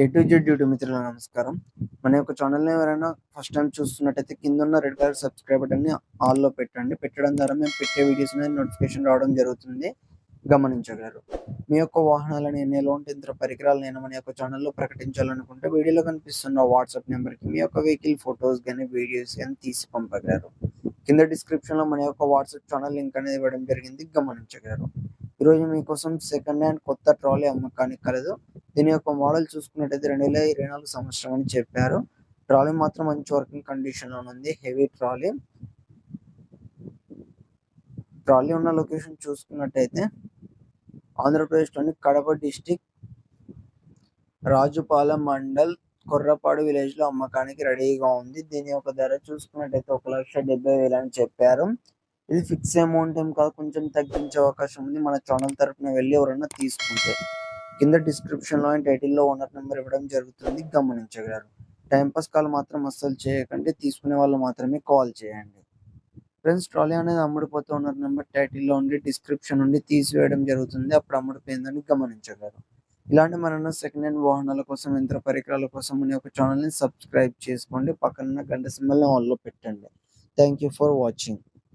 A to Z duty మిత్రుల నమస్కారం. మన యొక్క ఛానల్ని ఎవరైనా ఫస్ట్ టైం చూస్తున్నట్టయితే కింద ఉన్న రెడ్ కలర్ సబ్స్క్రైబ్ బటన్ని ఆల్లో పెట్టండి. పెట్టడం ద్వారా మేము పెట్టే వీడియోస్ మీద నోటిఫికేషన్ రావడం జరుగుతుంది. గమనించగలరు. మీ యొక్క వాహనాలను ఎన్ని ఎలాంటి ఇతర పరికరాలు నేను మన యొక్క ఛానల్లో ప్రకటించాలనుకుంటే వీడియోలో కనిపిస్తున్న వాట్సాప్ నెంబర్కి మీ యొక్క వెహికల్ ఫొటోస్ కానీ వీడియోస్ కానీ తీసి పంపగలరు. కింద డిస్క్రిప్షన్లో మన యొక్క వాట్సాప్ ఛానల్ లింక్ అనేది ఇవ్వడం జరిగింది. గమనించగలరు. ఈరోజు మీకోసం సెకండ్ హ్యాండ్ కొత్త ట్రాలీ అమ్మకానికి కలదు. దీని యొక్క మోడల్ చూసుకున్నట్టయితే రెండు వేల ఇరవై నాలుగు సంవత్సరం అని చెప్పారు. ట్రాలీ మాత్రం మంచి వర్కింగ్ కండిషన్లో ఉంది. Heavy trolley. ట్రాలీ ఉన్న లొకేషన్ చూసుకున్నట్టయితే ఆంధ్రప్రదేశ్లోని కడప డిస్టిక్ రాజుపాలెం మండల్ కొర్రపాడు విలేజ్లో అమ్మకానికి రెడీగా ఉంది. దీని యొక్క ధర చూసుకున్నట్టయితే ఒక లక్ష డెబ్బై వేలు అని చెప్పారు. ఇది ఫిక్స్ అమౌంట్ ఏం కాదు కొంచెం తగ్గించే అవకాశం ఉంది. మన ఛానల్ తరపున వెళ్ళి ఎవరైనా తీసుకుంటే. కింద డిస్క్రిప్షన్లో టైటిల్లో ఓనర్ నెంబర్ ఇవ్వడం జరుగుతుంది. గమనించగలరు. టైంపాస్ కాల్ మాత్రం అస్సలు చేయకండి. తీసుకునే వాళ్ళు మాత్రమే కాల్ చేయండి. ఫ్రెండ్స్ ట్రాలీ అనేది అమ్ముడిపోతే ఓనర్ నెంబర్ టైటిల్లో ఉండి డిస్క్రిప్షన్ నుండి తీసివేయడం జరుగుతుంది. అప్పుడు అమ్ముడిపోయిందని గమనించగలరు. ఇలాంటి మరన్న సెకండ్ హ్యాండ్ వాహనాల కోసం యంత్ర పరికరాల కోసం అనే ఒక ఛానల్ని సబ్స్క్రైబ్ చేసుకోండి. పక్కన గంట సింబల్ని ఆన్లో పెట్టండి. Thank you for watching